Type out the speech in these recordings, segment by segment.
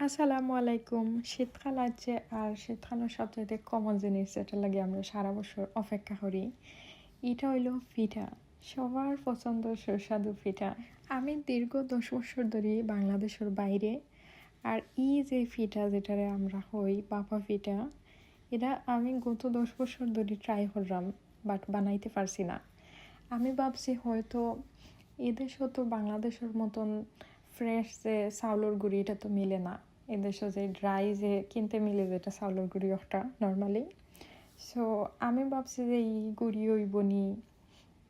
আসসালামু আলাইকুম। শীতকাল আছে আর শীতকালের সবচাইতে কমন জিনিস যেটা লাগে আমরা সারা বছর অপেক্ষা করি, এটা হইল পিঠা। সবার পছন্দ সুস্বাদু পিঠা। আমি দীর্ঘ দশ বছর ধরে বাংলাদেশের বাইরে আর ই যে পিঠা যেটারে আমরা হই, বাপা পিঠা, এটা আমি গত দশ বছর ধরে ট্রাই করলাম বাট বানাইতে পারছি না। আমি ভাবছি হয়তো এদেশও তো বাংলাদেশের মতন ফ্রেশ যে চাউলের গুঁড়ি, এটা তো মিলে না। এদেশে যে ড্রাই যে কিনতে মিলে যেটা চাউলের গুঁড়ি ওটা নর্মালি সো আমি ভাবছি যে এই গুড়ি গুঁড়ি ওইবনি,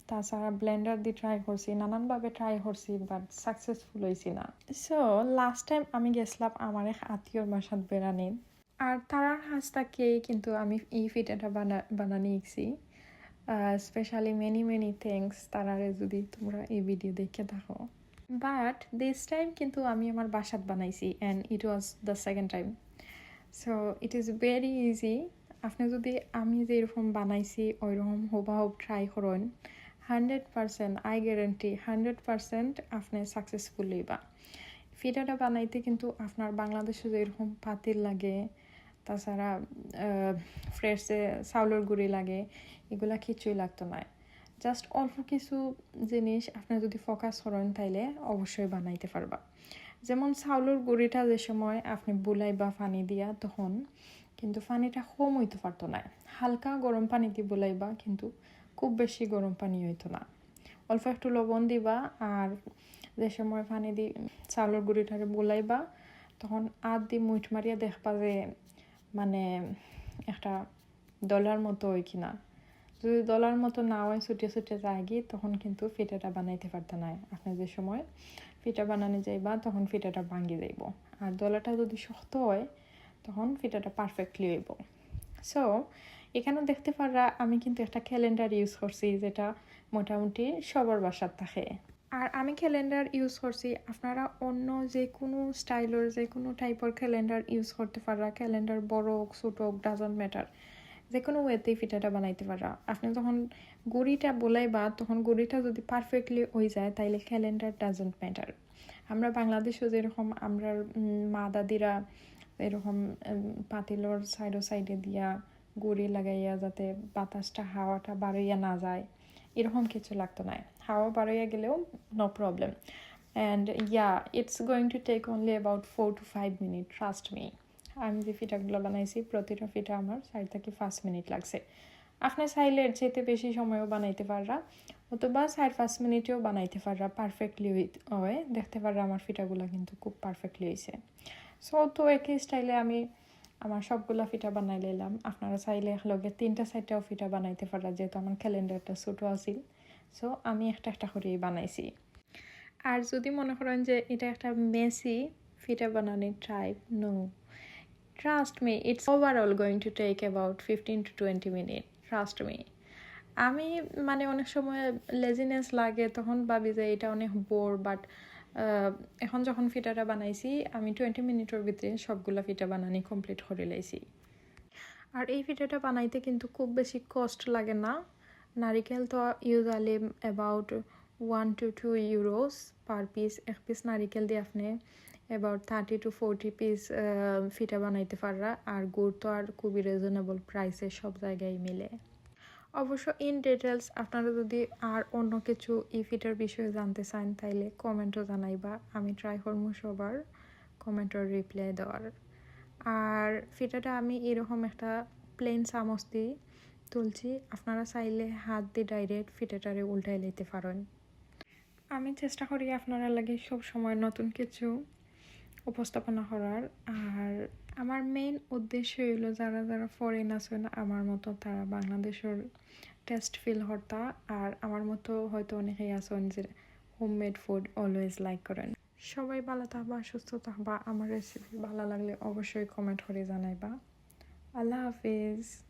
তাছাড়া ব্লেন্ডার দিয়ে ট্রাই করছি, নানানভাবে ট্রাই করছি বাট সাকসেসফুল হয়েছি না। সো লাস্ট টাইম আমি গেছিলাম আমার এক আত্মীয়র বাসাত বেড়ানি। আর তারার হাঁসটাকে কিন্তু আমি এই ফিটাটা বানা বানানি ইকছি স্পেশালি মেনি মেনি থ্যাংকস তারারে যদি তোমরা এই ভিডিও দেখে থাকো। বাট দিস টাইম কিন্তু আমি আমার বাসাত বানাইছি and it was the second time so it is very easy আপনি যদি আমি যেরকম বানাইছি, ওইরকম হুবাহুব ট্রাই করেন hundred percent I guarantee hundred percent আপনি সাকসেসফুল হইবা। ফিটাটা বানাইতে কিন্তু আপনার বাংলাদেশে যেরকম পাতিল লাগে, তাছাড়া ফ্রেশ যে চাউলের গুঁড়ি লাগে, এগুলা কিছুই লাগতো না। জাস্ট অল্প কিছু জিনিস আপনি যদি ফোকাস করেন তাইলে অবশ্যই বানাইতে পারবা। যেমন চাউলের গুঁড়িটা যে সময় আপনি বুলাইবা পানি দিয়া তখন কিন্তু পানিটা কম হইতে পারতো না। হালকা গরম পানি দিয়ে বুলাইবা কিন্তু খুব বেশি গরম পানি হইতো না। অল্প একটু লবণ দিবা আর যে সময় পানি দি চাউলের গুঁড়িটারে বুলাইবা তখন আদ দি মুঠ মারিয়া দেখবা যে মানে একটা ডলার মতো হয় কিনা। যদি দলার মতো না হয় ছুটে ছুটে যায় গিয়ে, তখন কিন্তু ফিটাটা বানাইতে পারতে না আপনি যে সময় ফিটা বানানো যাইবা, তখন ফিটাটা ভাঙ্গি যাইব। আর দলাটা যদি শক্ত হয়, তখন ফিটাটা পারফেক্টলি হইব। সো এখানে দেখতে পারা আমি কিন্তু একটা ক্যালেন্ডার ইউজ করছি, যেটা মোটামুটি সবার বাসার থাকে। আর আমি ক্যালেন্ডার ইউজ করছি, আপনারা অন্য যে কোনো স্টাইলের যে কোনো টাইপের ক্যালেন্ডার ইউজ করতে পারা ক্যালেন্ডার বড় হোক, ছোটো হোক ডাজন্ট ম্যাটার যে কোনো ওয়েতেই ফিটাটা বানাইতে পারা। আপনি যখন গুড়িটা বলাইবা তখন গুড়িটা যদি পারফেক্টলি হয়ে যায়, তাইলে ক্যালেন্ডার ডাজন্ট ম্যাটার আমরা বাংলাদেশেও যেরকম আমরা মা দাদিরা এরকম পাতিলর সাইডো সাইডে দিয়া গুড়ি লাগাইয়া যাতে বাতাসটা, হাওয়াটা বাড়াইয়া না যায়, এরকম কিছু লাগতো না। হাওয়া বাড়াইয়া গেলেও no problem and yeah it's going to take only about four to five minute trust me আমি যে ফিটাগুলো বানাইছি, প্রতিটা ফিটা আমার চার থেকে পাঁচ মিনিট লাগছে। আপনার চাইলে এর চাইতে বেশি সময়ও বানাইতে পাররা, অথবা চার পাঁচ মিনিটেও বানাইতে পাররা পারফেক্টলি হয় দেখতে পাররা আমার ফিটাগুলো কিন্তু খুব পারফেক্টলি হয়েছে সো তো একই স্টাইলে আমি আমার সবগুলা ফিটা বানাই লাইলাম। আপনারা চাইলে লগে তিনটা চারটাও ফিটা বানাইতে পারা যেহেতু আমার ক্যালেন্ডারটা ছোটো আছিল সো আমি একটা একটা করেই বানাইছি। আর যদি মনে করেন যে এটা একটা মেসি ফিটা বানানোর tribe no trust me it's overall going to take about fifteen to twenty minute trust me আমি মানে অনেক সময় লেজিনেস লাগে, তখন ভাবি যে এটা অনেক বোর বাট এখন যখন ফিটাটা বানাইছি, আমি টোয়েন্টি মিনিটের ভিতরে সবগুলা ফিটা বানানি কমপ্লিট করে লাইছি। আর এই ফিটাটা বানাইতে কিন্তু খুব বেশি কস্ট লাগে না। নারিকেল তো usually about one to two euros per piece এক পিস নারিকেল দিয়ে আপনি about thirty to forty piece ফিটা বানাইতে পাররা। আর গুড় তো আর খুবই রিজনেবল প্রাইসে সব জায়গায় মিলে। অবশ্য ইন ডিটেলস আপনারা যদি আর অন্য কিছু ই ফিটার বিষয়ে জানতে চান, তাইলে কমেন্টও জানাইবা। আমি ট্রাই করব সবার কমেন্টের রিপ্লাই দেওয়ার। আর ফিটাটা আমি এরকম একটা প্লেন চামচ দিয়ে তুলছি। আপনারা চাইলে হাত দিয়ে ডাইরেক্ট ফিটাটারে উল্টাই লইতে পারেন। আমি চেষ্টা করি আপনারা লাগে সব সময় নতুন কিছু উপস্থাপনা করার। আর আমার মেইন উদ্দেশ্য হইল যারা যারা ফরেন আছেন, আমার মতো তারা বাংলাদেশের টেস্ট ফিল হর্তা আর আমার মতো হয়তো অনেকেই আছেন যে হোমমেড ফুড অলওয়েজ লাইক করেন। সবাই ভালো থাকবা, সুস্থ থাকবা। আমার রেসিপি ভালো লাগলে অবশ্যই কমেন্ট করে জানাইবা। আল্লাহ হাফিজ।